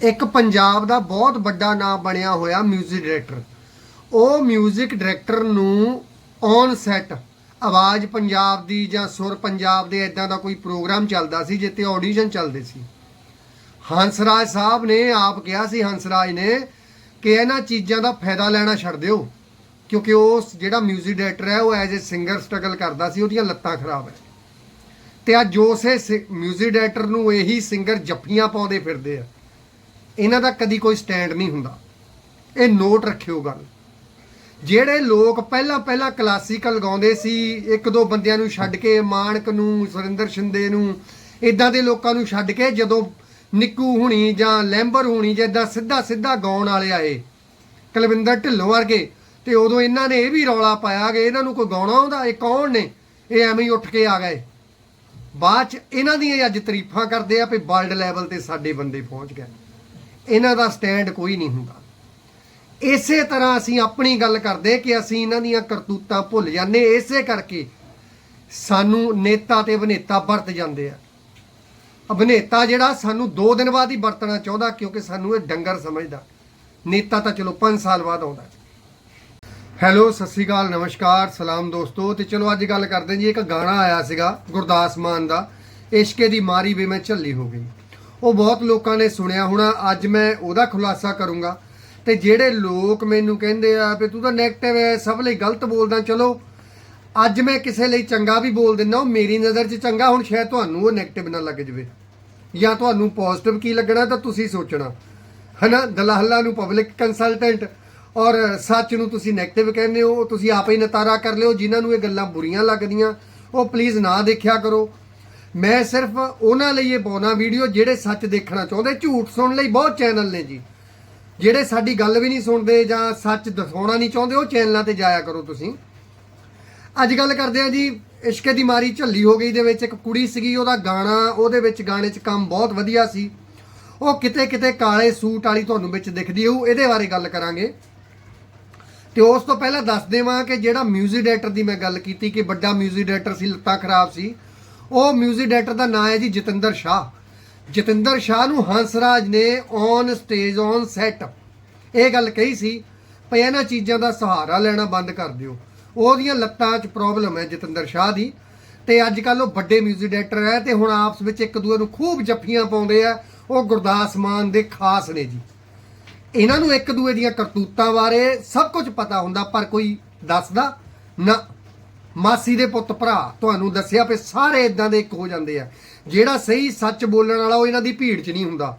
ਇੱਕ ਪੰਜਾਬ ਦਾ ਬਹੁਤ ਵੱਡਾ ਨਾਮ ਬਣਿਆ ਹੋਇਆ 뮤직 ਡਾਇਰੈਕਟਰ ਉਹ 뮤직 ਡਾਇਰੈਕਟਰ ਨੂੰ ਔਨ ਸੈਟ ਆਵਾਜ਼ ਪੰਜਾਬ ਦੀ ਜਾਂ ਸੁਰ ਪੰਜਾਬ ਦੇ ਇਦਾਂ ਦਾ ਕੋਈ ਪ੍ਰੋਗਰਾਮ ਚੱਲਦਾ ਸੀ ਜਿੱਤੇ ਆਡੀਸ਼ਨ ਚੱਲਦੇ ਸੀ ਹੰਸਰਾਜ ਸਾਹਿਬ ਨੇ ਆਪ ਕਿਹਾ ਸੀ ਹੰਸਰਾਜ ਨੇ ਕਿ ਇਹਨਾਂ ਚੀਜ਼ਾਂ ਦਾ ਫਾਇਦਾ ਲੈਣਾ ਛੱਡ ਦਿਓ ਕਿਉਂਕਿ ਉਹ ਜਿਹੜਾ 뮤직 ਡਾਇਰੈਕਟਰ ਹੈ ਉਹ ਐਜ਼ ਅ ਸਿੰਗਰ ਸਟਰਗਲ ਕਰਦਾ ਸੀ ਉਹਦੀਆਂ ਲੱਤਾਂ ਖਰਾਬ ਹੈ ਤੇ ਅੱਜ ਉਸੇ 뮤직 ਡਾਇਰੈਕਟਰ ਨੂੰ ਇਹੀ ਸਿੰਗਰ ਜੱਫੀਆਂ ਪਾਉਂਦੇ ਫਿਰਦੇ ਆ ਇਹਨਾਂ ਦਾ ਕਦੀ ਕੋਈ ਸਟੈਂਡ ਨਹੀਂ ਹੁੰਦਾ। ਇਹ ਨੋਟ ਰੱਖਿਓ ਗੱਲ। ਜਿਹੜੇ ਲੋਕ ਪਹਿਲਾਂ ਪਹਿਲਾਂ ਕਲਾਸੀਕਲ ਗਾਉਂਦੇ ਸੀ, ਇੱਕ ਦੋ ਬੰਦਿਆਂ ਨੂੰ ਛੱਡ ਕੇ ਮਾਨਕ ਨੂੰ, ਸੁਰਿੰਦਰ ਸ਼ਿੰਦੇ ਨੂੰ ਇਦਾਂ ਦੇ ਲੋਕਾਂ ਨੂੰ ਛੱਡ ਕੇ ਜਦੋਂ ਨਿੱਕੂ ਹੁਣੀ ਜਾਂ ਲੈਂਬਰ ਹੁਣੀ ਜਿੱਦਾਂ ਸਿੱਧਾ ਸਿੱਧਾ ਗਾਉਣ ਵਾਲੇ ਆਏ, ਕੁਲਵਿੰਦਰ ਢਿੱਲੋਂ ਵਰਗੇ, ਤੇ ਉਦੋਂ ਇਹਨਾਂ ਨੇ ਇਹ ਵੀ ਰੌਲਾ ਪਾਇਆ ਕਿ ਇਹਨਾਂ ਨੂੰ ਕੋਈ ਗਾਉਣਾ ਆਉਂਦਾ, ਇਹ ਕੌਣ ਨੇ? ਇਹ ਐਵੇਂ ਹੀ ਉੱਠ ਕੇ ਆ ਗਏ। ਬਾਅਦ ਚ ਇਹਨਾਂ ਦੀਆਂ ਅੱਜ ਤਾਰੀਫਾਂ ਕਰਦੇ ਆ ਵੀ ਵਰਲਡ ਲੈਵਲ ਤੇ ਸਾਡੇ ਬੰਦੇ ਪਹੁੰਚ ਗਏ। ਇਹਨਾਂ ਦਾ ਸਟੈਂਡ ਕੋਈ ਨਹੀਂ ਹੁੰਦਾ। ਇਸੇ ਤਰ੍ਹਾਂ ਅਸੀਂ ਆਪਣੀ ਗੱਲ ਕਰਦੇ ਕਿ ਅਸੀਂ ਇਹਨਾਂ ਦੀਆਂ ਕਰਤੂਤਾਂ ਭੁੱਲ ਜਾਂਦੇ, ਇਸੇ ਕਰਕੇ ਸਾਨੂੰ ਨੇਤਾ ਤੇ ਅਭਿਨੇਤਾ ਵਰਤ ਜਾਂਦੇ ਆ। ਅਭਿਨੇਤਾ ਜਿਹੜਾ ਸਾਨੂੰ 2 ਦਿਨ ਬਾਅਦ ਹੀ ਵਰਤਣਾ ਚਾਹੁੰਦਾ ਕਿਉਂਕਿ ਸਾਨੂੰ ਇਹ ਡੰਗਰ ਸਮਝਦਾ। ਨੇਤਾ ਤਾਂ ਚਲੋ 5 ਸਾਲ ਬਾਅਦ ਆਉਂਦਾ। ਹੈਲੋ, ਸਤਿ ਸ਼੍ਰੀ ਅਕਾਲ, ਨਮਸਕਾਰ, ਸਲਾਮ ਦੋਸਤੋ। ਤੇ ਚਲੋ ਅੱਜ ਗੱਲ ਕਰਦੇ ਜੀ, ਇੱਕ ਗਾਣਾ ਆਇਆ ਸੀਗਾ ਗੁਰਦਾਸ ਮਾਨ ਦਾ, ਇਸ਼ਕੇ ਦੀ ਮਾਰੀ ਵੇ ਮੈਂ ਝੱਲੀ ਹੋ ਗਈ। ਉਹ ਬਹੁਤ ਲੋਕਾਂ ਨੇ ਸੁਣਿਆ ਹੋਣਾ, ਅੱਜ ਮੈਂ ਉਹਦਾ ਖੁਲਾਸਾ ਕਰੂੰਗਾ। ਤੇ ਜਿਹੜੇ ਲੋਕ ਮੈਨੂੰ ਕਹਿੰਦੇ ਆ ਵੀ ਤੂੰ ਤਾਂ 네ਗੇਟਿਵ ਹੈ, ਸਭ ਲਈ ਗਲਤ ਬੋਲਦਾ, ਚਲੋ, ਅੱਜ ਮੈਂ ਕਿਸੇ ਲਈ ਚੰਗਾ ਵੀ ਬੋਲ ਦਿੰਦਾ, ਉਹ ਮੇਰੀ ਨਜ਼ਰ 'ਚ ਚੰਗਾ, ਹੁਣ ਸ਼ਾਇਦ ਤੁਹਾਨੂੰ ਉਹ 네ਗੇਟਿਵ ਨਾ ਲੱਗ ਜਵੇ। ਜਾਂ ਤੁਹਾਨੂੰ ਪੋਜ਼ਿਟਿਵ ਕੀ ਲੱਗਣਾ, ਤਾਂ ਤੁਸੀਂ ਸੋਚਣਾ। ਹਨਾ, ਦਲਾਹਲਾ ਨੂੰ ਪਬਲਿਕ ਕੰਸਲਟੈਂਟ ਔਰ ਸੱਚ ਨੂੰ ਤੁਸੀਂ 네ਗੇਟਿਵ ਕਹਿੰਦੇ ਹੋ ਤੁਸੀਂ ਆਪੇ ਹੀ ਨਤਾਰਾ ਕਰ ਲਿਓ, ਜਿਨ੍ਹਾਂ ਨੂੰ ਇਹ ਗੱਲਾਂ ਬੁਰੀਆਂ ਲੱਗਦੀਆਂ, ਉਹ ਪਲੀਜ਼ ਨਾ ਦੇਖਿਆ ਕਰੋ। ਮੈਂ ਸਿਰਫ ਉਹਨਾਂ ਲਈ ਇਹ ਪਾਉਣਾ ਵੀਡੀਓ ਜਿਹੜੇ ਸੱਚ ਦੇਖਣਾ ਚਾਹੁੰਦੇ ਝੂਠ ਸੁਣਨ ਲਈ ਬਹੁਤ ਚੈਨਲ ਨੇ ਜੀ ਜਿਹੜੇ ਸਾਡੀ ਗੱਲ ਵੀ ਨਹੀਂ ਸੁਣਦੇ ਜਾਂ ਸੱਚ ਦਿਖਾਉਣਾ ਨਹੀਂ ਚਾਹੁੰਦੇ ਉਹ ਚੈਨਲਾਂ ਤੇ ਜਾਇਆ ਕਰੋ ਤੁਸੀਂ ਅੱਜ ਗੱਲ ਕਰਦੇ ਆ ਜੀ ਇਸ਼ਕੇ ਦੀ ਮਾਰੀ ਝੱਲੀ ਹੋ ਗਈ ਦੇ ਵਿੱਚ ਇੱਕ ਕੁੜੀ ਸੀਗੀ ਉਹਦਾ ਗਾਣਾ ਉਹਦੇ ਵਿੱਚ ਗਾਣੇ 'ਚ ਕੰਮ ਬਹੁਤ ਵਧੀਆ ਸੀ ਉਹ ਕਿਤੇ ਕਿਤੇ ਕਾਲੇ ਸੂਟ ਵਾਲੀ ਤੁਹਾਨੂੰ ਵਿੱਚ ਦਿਖਦੀ ਹੋਊ ਇਹਦੇ ਬਾਰੇ ਗੱਲ ਕਰਾਂਗੇ ਤੇ ਉਸ ਤੋਂ ਪਹਿਲਾਂ ਦੱਸ ਦੇਵਾਂ ਕਿ ਜਿਹੜਾ 뮤직 ਡਾਇਰੈਕਟਰ ਦੀ ਮੈਂ ਗੱਲ ਕੀਤੀ ਕਿ ਵੱਡਾ 뮤직 ਡਾਇਰੈਕਟਰ ਸੀ ਲੱਤਾਂ ਖਰਾਬ ਸੀ ਉਹ 뮤직 ਡਾਇਰੈਕਟਰ ਦਾ ਨਾਮ ਹੈ ਜੀ ਜਤਿੰਦਰ ਸ਼ਾਹ ਜਤਿੰਦਰ ਸ਼ਾਹ ਨੂੰ ਹੰਸਰਾਜ ਨੇ ਔਨ ਸਟੇਜ ਔਨ ਸੈਟ ਇਹ ਗੱਲ ਕਹੀ ਸੀ ਭਈ ਇਹਨਾਂ ਚੀਜ਼ਾਂ ਦਾ ਸਹਾਰਾ ਲੈਣਾ ਬੰਦ ਕਰ ਦਿਓ ਉਹਦੀਆਂ ਲੱਤਾਂ 'ਚ ਪ੍ਰੋਬਲਮ ਹੈ ਜਤਿੰਦਰ ਸ਼ਾਹ ਦੀ ਤੇ ਅੱਜ ਕੱਲ ਉਹ ਵੱਡੇ 뮤직 ਡਾਇਰੈਕਟਰ ਹੈ ਤੇ ਹੁਣ ਆਪਸ ਵਿੱਚ ਇੱਕ ਦੂਏ ਨੂੰ ਖੂਬ ਜੱਫੀਆਂ ਪਾਉਂਦੇ ਆ ਉਹ ਗੁਰਦਾਸ ਮਾਨ ਦੇ ਖਾਸ ਨੇ ਜੀ ਇਹਨਾਂ ਨੂੰ ਇੱਕ ਦੂਏ ਦੀਆਂ ਕਰਤੂਤਾਂ ਬਾਰੇ ਸਭ ਕੁਝ ਪਤਾ ਹੁੰਦਾ ਪਰ ਕੋਈ ਦੱਸਦਾ ਨਾ ਮਾਸੀ ਦੇ ਪੁੱਤ ਭਰਾ, ਤੁਹਾਨੂੰ ਦੱਸਿਆ ਵੀ ਸਾਰੇ ਇਦਾਂ ਦੇ ਇੱਕ ਹੋ ਜਾਂਦੇ ਆ। ਜਿਹੜਾ ਸਹੀ ਸੱਚ ਬੋਲਣ ਵਾਲਾ ਉਹ ਇਹਨਾਂ ਦੀ ਭੀੜ 'ਚ ਨਹੀਂ ਹੁੰਦਾ।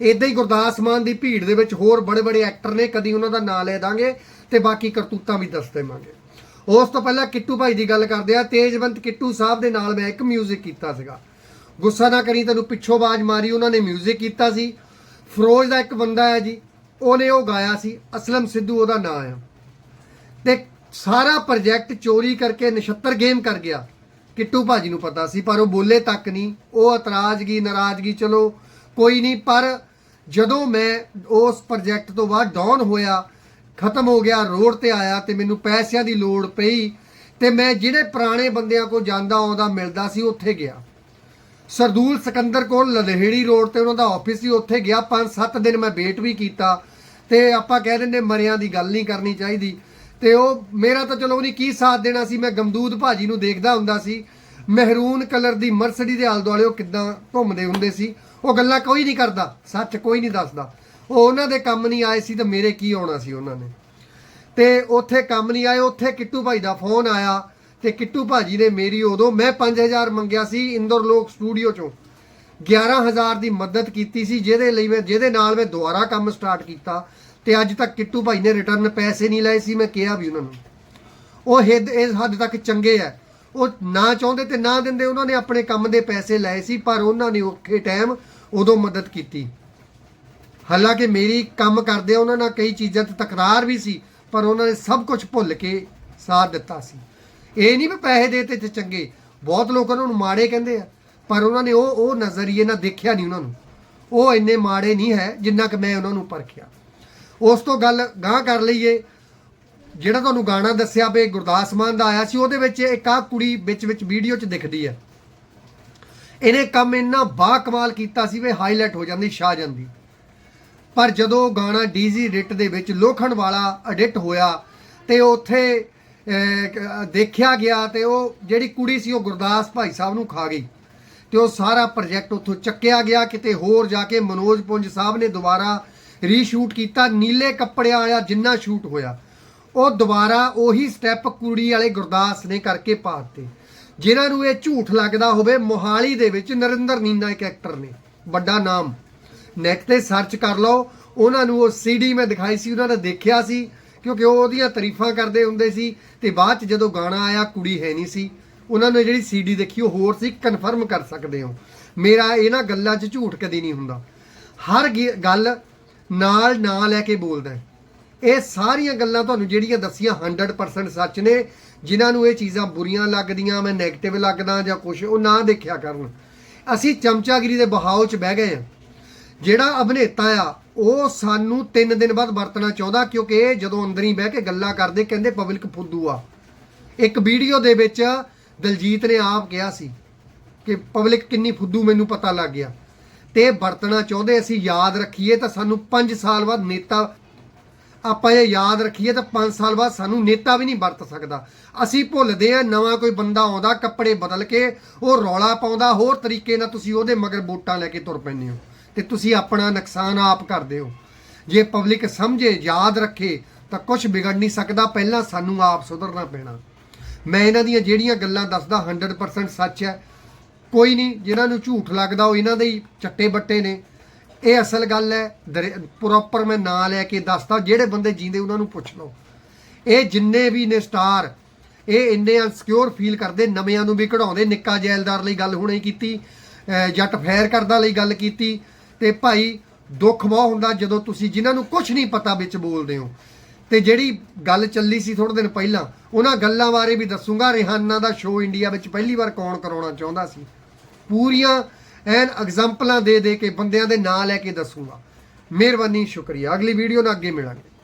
ਇਦਾਂ ਹੀ ਗੁਰਦਾਸ ਮਾਨ ਦੀ ਭੀੜ ਦੇ ਵਿੱਚ ਹੋਰ ਬੜੇ ਬੜੇ ਐਕਟਰ ਨੇ, ਕਦੀ ਉਹਨਾਂ ਦਾ ਨਾਂ ਲੈ ਦਾਂਗੇ ਤੇ ਬਾਕੀ ਕਰਤੂਤਾਂ ਵੀ ਦੱਸ ਦੇਵਾਂਗੇ। ਉਸ ਤੋਂ ਪਹਿਲਾਂ ਕਿੱਟੂ ਭਾਈ ਦੀ ਗੱਲ ਕਰਦੇ ਆ, ਤੇਜਵੰਤ ਕਿੱਟੂ ਸਾਹਿਬ ਦੇ ਨਾਲ ਮੈਂ ਇੱਕ ਮਿਊਜ਼ਿਕ ਕੀਤਾ ਸੀਗਾ। ਗੁੱਸਾ ਨਾ ਕਰੀ, ਤੈਨੂੰ ਪਿੱਛੋਂ ਬਾਜ ਮਾਰੀ, ਉਹਨਾਂ ਨੇ ਮਿਊਜ਼ਿਕ ਕੀਤਾ ਸੀ। ਫਰੋਜ਼ ਦਾ ਇੱਕ ਬੰਦਾ ਹੈ ਜੀ, ਉਹਨੇ ਉਹ ਗਾਇਆ ਸੀ, ਅਸਲਮ ਸਿੱਧੂ ਉਹਦਾ ਨਾਂ ਆ। ਤੇ ਸਾਰਾ ਪ੍ਰੋਜੈਕਟ ਚੋਰੀ ਕਰਕੇ ਨਛੱਤਰ ਗੇਮ ਕਰ ਗਿਆ। ਕਿੱਟੂ ਭਾਜੀ ਨੂੰ ਪਤਾ ਸੀ, ਪਰ ਉਹ ਬੋਲੇ ਤੱਕ ਨਹੀਂ। ਉਹ ਇਤਰਾਜ਼ਗੀ, ਨਾਰਾਜ਼ਗੀ, ਚਲੋ, ਕੋਈ ਨਹੀਂ, ਪਰ ਜਦੋਂ ਮੈਂ ਉਸ ਪ੍ਰੋਜੈਕਟ ਤੋਂ ਬਾਅਦ ਡਾਊਨ ਹੋਇਆ, ਖਤਮ ਹੋ ਗਿਆ, ਰੋਡ ਤੇ ਆਇਆ ਤੇ ਮੈਨੂੰ ਪੈਸਿਆਂ ਦੀ ਲੋੜ ਪਈ ਤੇ ਮੈਂ ਜਿਹੜੇ ਪੁਰਾਣੇ ਬੰਦਿਆਂ ਕੋਲ ਜਾਂਦਾ ਆਉਂਦਾ ਮਿਲਦਾ ਸੀ, ਉੱਥੇ ਗਿਆ। ਸਰਦੂਲ ਸਿਕੰਦਰ ਕੋਲ ਲਲਹੇੜੀ ਰੋਡ ਤੇ ਉਹਨਾਂ ਦਾ ਆਫਿਸ ਸੀ, ਉੱਥੇ ਗਿਆ। 5-7 ਦਿਨ ਮੈਂ ਵੇਟ ਵੀ ਕੀਤਾ ਤੇ ਆਪਾਂ ਕਹਿ ਦਿੰਦੇ ਮਰਿਆਂ ਦੀ ਗੱਲ ਨਹੀਂ ਕਰਨੀ ਚਾਹੀਦੀ। ਤੇ ਉਹ ਮੇਰਾ ਤਾਂ ਚਲੋ ਉਹਨੇ ਕੀ ਸਾਥ ਦੇਣਾ ਸੀ, ਮੈਂ ਗਮਦੂਦ ਭਾਜੀ ਨੂੰ ਦੇਖਦਾ ਹੁੰਦਾ ਸੀ। ਮਹਿਰੂਨ ਕਲਰ ਦੀ ਮਰਸਡੀ ਦੇ ਆਲੇ ਦੁਆਲੇ ਉਹ ਕਿੱਦਾਂ ਘੁੰਮਦੇ ਹੁੰਦੇ ਸੀ। ਉਹ ਗੱਲਾਂ ਕੋਈ ਨਹੀਂ ਕਰਦਾ, ਸੱਚ ਕੋਈ ਨਹੀਂ ਦੱਸਦਾ। ਉਹ ਉਹਨਾਂ ਦੇ ਕੰਮ ਨਹੀਂ ਆਏ ਸੀ ਤਾਂ ਮੇਰੇ ਕੀ ਆਉਣਾ ਸੀ ਉਹਨਾਂ ਨੇ। ਤੇ ਉੱਥੇ ਕੰਮ ਨਹੀਂ ਆਏ, ਉੱਥੇ ਕਿੱਟੂ ਭਾਈ ਦਾ ਫੋਨ ਆਇਆ ਤੇ ਕਿੱਟੂ ਭਾਜੀ ਨੇ ਮੇਰੀ ਉਦੋਂ ਮੈਂ 5000 ਮੰਗਿਆ ਸੀ ਇੰਦਰ ਲੋਕ ਸਟੂਡੀਓ ਚੋਂ। 11000 ਦੀ ਮਦਦ ਕੀਤੀ ਸੀ, ਜਿਹਦੇ ਲਈ ਮੈਂ ਜਿਹਦੇ ਨਾਲ ਮੈਂ ਦੁਬਾਰਾ ਕੰਮ ਸਟਾਰਟ ਕੀਤਾ। ਤੇ ਅੱਜ ਤੱਕ ਕਿੱਟੂ ਭਾਈ ਨੇ ਰਿਟਰਨ ਪੈਸੇ ਨਹੀਂ ਲਏ ਸੀ, ਮੈਂ ਕਿਹਾ ਵੀ ਉਹਨਾਂ ਨੂੰ। ਉਹ ਹਿੱਦ ਇਸ ਹੱਦ ਤੱਕ ਚੰਗੇ ਆ। ਉਹ ਨਾ ਚਾਹੁੰਦੇ ਤੇ ਨਾ ਦਿੰਦੇ, ਉਹਨਾਂ ਨੇ ਆਪਣੇ ਕੰਮ ਦੇ ਪੈਸੇ ਲਏ ਸੀ, ਪਰ ਉਹਨਾਂ ਨੇ ਔਖੇ ਟਾਈਮ ਉਦੋਂ ਮਦਦ ਕੀਤੀ। ਹਾਲਾਂਕਿ ਮੇਰੀ ਕੰਮ ਕਰਦੇ ਉਹਨਾਂ ਨਾਲ ਕਈ ਚੀਜ਼ਾਂ ਤੇ ਤਕਰਾਰ ਵੀ ਸੀ, ਪਰ ਉਹਨਾਂ ਨੇ ਸਭ ਕੁਝ ਭੁੱਲ ਕੇ ਸਾਥ ਦਿੱਤਾ ਸੀ। ਇਹ ਨਹੀਂ ਵੀ ਪੈਸੇ ਦੇਤੇ ਤੇ ਚੰਗੇ, ਬਹੁਤ ਲੋਕ ਉਹਨਾਂ ਨੂੰ ਮਾੜੇ ਕਹਿੰਦੇ ਆ, ਪਰ ਉਹਨਾਂ ਨੇ ਉਹ ਉਹ ਨਜ਼ਰੀਏ ਨਾਲ ਦੇਖਿਆ ਨਹੀਂ ਉਹਨਾਂ ਨੂੰ। ਉਹ ਇੰਨੇ ਮਾੜੇ ਨਹੀਂ ਹੈ ਜਿੰਨਾ ਕਿ ਮੈਂ ਉਹਨਾਂ ਨੂੰ ਪਰਖਿਆ। ਉਸ ਤੋਂ ਗੱਲ ਗਾਂ ਕਰ ਲਈਏ। ਜਿਹੜਾ ਤੁਹਾਨੂੰ ਗਾਣਾ ਦੱਸਿਆ ਵੀ ਗੁਰਦਾਸ ਮਾਨ ਦਾ ਆਇਆ ਸੀ, ਉਹਦੇ ਵਿੱਚ ਇੱਕ ਆ ਕੁੜੀ ਵਿੱਚ ਵਿੱਚ ਵੀਡੀਓ 'ਚ ਦਿਖਦੀ ਹੈ ਇਹਨੇ ਕੰਮ ਇੰਨਾ ਬਾ ਕਮਾਲ ਕੀਤਾ ਸੀ ਵੀ ਹਾਈਲਾਈਟ ਹੋ ਜਾਂਦੀ ਛਾ ਜਾਂਦੀ ਪਰ ਜਦੋਂ ਗਾਣਾ ਡੀਜ਼ੀ ਰਿਟ ਦੇ ਵਿੱਚ ਲੋਖਣ ਵਾਲਾ ਐਡਿਟ ਹੋਇਆ ਤੇ ਉੱਥੇ ਦੇਖਿਆ ਗਿਆ ਤੇ ਉਹ ਜਿਹੜੀ ਕੁੜੀ ਸੀ ਉਹ ਗੁਰਦਾਸ ਭਾਈ ਸਾਹਿਬ ਨੂੰ ਖਾ ਗਈ। ਤੇ ਉਹ ਸਾਰਾ ਪ੍ਰੋਜੈਕਟ ਉੱਥੋਂ ਚੱਕਿਆ ਗਿਆ, ਕਿਤੇ ਹੋਰ ਜਾ ਕੇ ਮਨੋਜ ਪੁੰਜ ਸਾਹਿਬ ਨੇ ਦੁਬਾਰਾ ਰੀਸ਼ੂਟ ਕੀਤਾ, ਨੀਲੇ ਕੱਪੜਿਆਂ ਵਾਲਾ ਜਿੰਨਾ ਸ਼ੂਟ ਹੋਇਆ। ਉਹ ਦੁਬਾਰਾ ਉਹੀ ਸਟੈਪ ਕੁੜੀ ਵਾਲੇ ਗੁਰਦਾਸ ਨੇ ਕਰਕੇ ਪਾ ਦਿੱਤੇ ਜਿਨ੍ਹਾਂ ਨੂੰ ਇਹ ਝੂਠ ਲੱਗਦਾ ਹੋਵੇ, ਮੋਹਾਲੀ ਦੇ ਵਿੱਚ ਨਰਿੰਦਰ ਨੀਨਾ ਇੱਕ ਐਕਟਰ ਨੇ। ਵੱਡਾ ਨਾਮ। ਨੈਟ ਤੇ ਸਰਚ ਕਰ ਲਓ। ਉਹਨਾਂ ਨੂੰ ਉਹ ਸੀਡੀ ਮੈਂ ਦਿਖਾਈ ਸੀ, ਉਹਨਾਂ ਨੇ ਦੇਖਿਆ ਸੀ, ਕਿਉਂਕਿ ਉਹ ਉਹਦੀਆਂ ਤਾਰੀਫਾਂ ਕਰਦੇ ਹੁੰਦੇ ਸੀ। ਤੇ ਬਾਅਦ ਚ ਜਦੋਂ ਗਾਣਾ ਆਇਆ, ਕੁੜੀ ਹੈ ਨਹੀਂ ਸੀ। ਉਹਨਾਂ ਨੇ ਜਿਹੜੀ ਸੀਡੀ ਦੇਖੀ, ਉਹ ਹੋਰ ਸੀ ਕਨਫਰਮ ਕਰ ਸਕਦੇ ਹੋ। ਮੇਰਾ ਇਹਨਾਂ ਗੱਲਾਂ 'ਚ ਝੂਠ ਕਦੀ ਨਹੀਂ ਹੁੰਦਾ। ਹਰ ਗੇ- ਗੱਲ ਨਾਲ ਨਾ ਲੈ ਕੇ ਬੋਲਦਾ ਹੈ। ਇਹ ਸਾਰੀਆਂ ਗੱਲਾਂ ਤੁਹਾਨੂੰ ਜਿਹੜੀਆਂ ਦੱਸੀਆਂ 100% ਸੱਚ ਨੇ, ਜਿਨ੍ਹਾਂ ਨੂੰ ਇਹ ਚੀਜ਼ਾਂ ਬੁਰੀਆਂ ਲੱਗਦੀਆਂ, ਮੈਂ 네ਗੇਟਿਵ ਲੱਗਦਾ ਜਾਂ ਕੁਝ ਉਹ ਨਾ ਦੇਖਿਆ ਕਰਨ। ਅਸੀਂ ਚਮਚਾਗਿਰੀ ਦੇ ਬਹਾਓ 'ਚ ਬਹਿ ਗਏ ਆ ਜਿਹੜਾ ਅਭਿਨੇਤਾ ਆ, ਉਹ ਸਾਨੂੰ 3 ਦਿਨ ਬਾਅਦ ਵਰਤਣਾ ਚਾਹੁੰਦਾ, ਕਿਉਂਕਿ ਇਹ ਜਦੋਂ ਅੰਦਰ ਹੀ ਬਹਿ ਕੇ ਗੱਲਾਂ ਕਰਦੇ, ਕਹਿੰਦੇ ਪਬਲਿਕ ਫੁੱਦੂ ਆ। ਇੱਕ ਵੀਡੀਓ ਦੇ ਵਿੱਚ ਦਲਜੀਤ ਨੇ ਆਪ ਕਿਹਾ ਸੀ ਕਿ ਪਬਲਿਕ ਕਿੰਨੀ ਫੁੱਦੂ ਮੈਨੂੰ ਪਤਾ ਲੱਗ ਗਿਆ। ਤੇ ਵਰਤਣਾ ਚਾਹੁੰਦੇ, ਅਸੀਂ ਯਾਦ ਰੱਖੀਏ ਤਾਂ ਸਾਨੂੰ 5 ਸਾਲ ਬਾਅਦ ਨੇਤਾ ਆਪਾਂ ਇਹ ਯਾਦ ਰੱਖੀਏ ਤਾਂ 5 ਸਾਲ ਬਾਅਦ ਸਾਨੂੰ ਨੇਤਾ ਵੀ ਨਹੀਂ ਵਰਤ ਸਕਦਾ। ਅਸੀਂ ਭੁੱਲਦੇ ਆ ਨਵਾਂ ਕੋਈ ਬੰਦਾ ਆਉਂਦਾ, ਕੱਪੜੇ ਬਦਲ ਕੇ ਉਹ ਰੌਲਾ ਪਾਉਂਦਾ, ਹੋਰ ਤਰੀਕੇ ਨਾਲ ਤੁਸੀਂ ਉਹਦੇ ਮਗਰ ਵੋਟਾਂ ਲੈ ਕੇ ਤੁਰ ਪੈਂਦੇ ਹੋ ਤੇ ਤੁਸੀਂ ਆਪਣਾ ਨੁਕਸਾਨ ਆਪ ਕਰਦੇ ਹੋ। ਜੇ ਪਬਲਿਕ ਸਮਝੇ, ਯਾਦ ਰੱਖੇ, ਤਾਂ ਕੁਝ ਵਿਗੜ ਨਹੀਂ ਸਕਦਾ, ਪਹਿਲਾਂ ਸਾਨੂੰ ਆਪ ਸੁਧਰਨਾ ਪੈਣਾ। ਮੈਂ ਇਹਨਾਂ ਦੀਆਂ ਜਿਹੜੀਆਂ ਗੱਲਾਂ ਦੱਸਦਾ 100% ਸੱਚ ਹੈ। ਕੋਈ ਨਹੀਂ, ਜਿਨ੍ਹਾਂ ਨੂੰ ਝੂਠ ਲੱਗਦਾ ਉਹ ਇਹਨਾਂ ਦੇ ਹੀ ਚੱਟੇ ਬੱਟੇ ਨੇ। ਇਹ ਅਸਲ ਗੱਲ ਹੈ ਪ੍ਰੋਪਰ ਮੈਂ ਨਾਂ ਲੈ ਕੇ ਦੱਸਦਾ, ਜਿਹੜੇ ਬੰਦੇ ਜੀਂਦੇ ਉਹਨਾਂ ਨੂੰ ਪੁੱਛ ਲਓ। ਇਹ ਜਿੰਨੇ ਵੀ ਨੇ ਸਟਾਰ ਇਹ ਇੰਨੇ ਅਨਸਿਕਿਉਰ ਫੀਲ ਕਰਦੇ, ਨਵਿਆਂ ਨੂੰ ਵੀ ਕਢਾਉਂਦੇ, ਨਿੱਕਾ ਜੈਲਦਾਰ ਲਈ ਗੱਲ ਹੁਣੇ ਕੀਤੀ ਜੱਟ ਫੈਰ ਕਰਦਾ ਲਈ ਗੱਲ ਕੀਤੀ, ਤੇ ਭਾਈ ਦੁੱਖ ਬਹੁਤ ਹੁੰਦਾ ਜਦੋਂ ਤੁਸੀਂ ਜਿਨ੍ਹਾਂ ਨੂੰ ਕੁਝ ਨਹੀਂ ਪਤਾ ਵਿੱਚ ਬੋਲਦੇ ਹੋ। ਤੇ ਜਿਹੜੀ ਗੱਲ ਚੱਲੀ ਸੀ ਥੋੜੇ ਦਿਨ ਪਹਿਲਾਂ, ਉਹਨਾਂ ਗੱਲਾਂ ਬਾਰੇ ਵੀ ਦੱਸੂਗਾ। ਰਿਹਾਨਾ ਦਾ ਸ਼ੋਅ ਇੰਡੀਆ ਵਿੱਚ ਪਹਿਲੀ ਵਾਰ ਕੌਣ ਕਰਾਉਣਾ ਚਾਹੁੰਦਾ ਸੀ। ਪੂਰੀਆਂ ਐਨ ਐਗਜ਼ਾਮਪਲਾਂ ਦੇ ਦੇ ਕੇ ਬੰਦਿਆਂ ਦੇ ਨਾਂ ਲੈ ਕੇ ਦੱਸੂਗਾ। ਮਿਹਰਬਾਨੀ, ਸ਼ੁਕਰੀਆ। ਅਗਲੀ ਵੀਡੀਓ ਨਾਲ ਅੱਗੇ ਮਿਲਾਂਗੇ।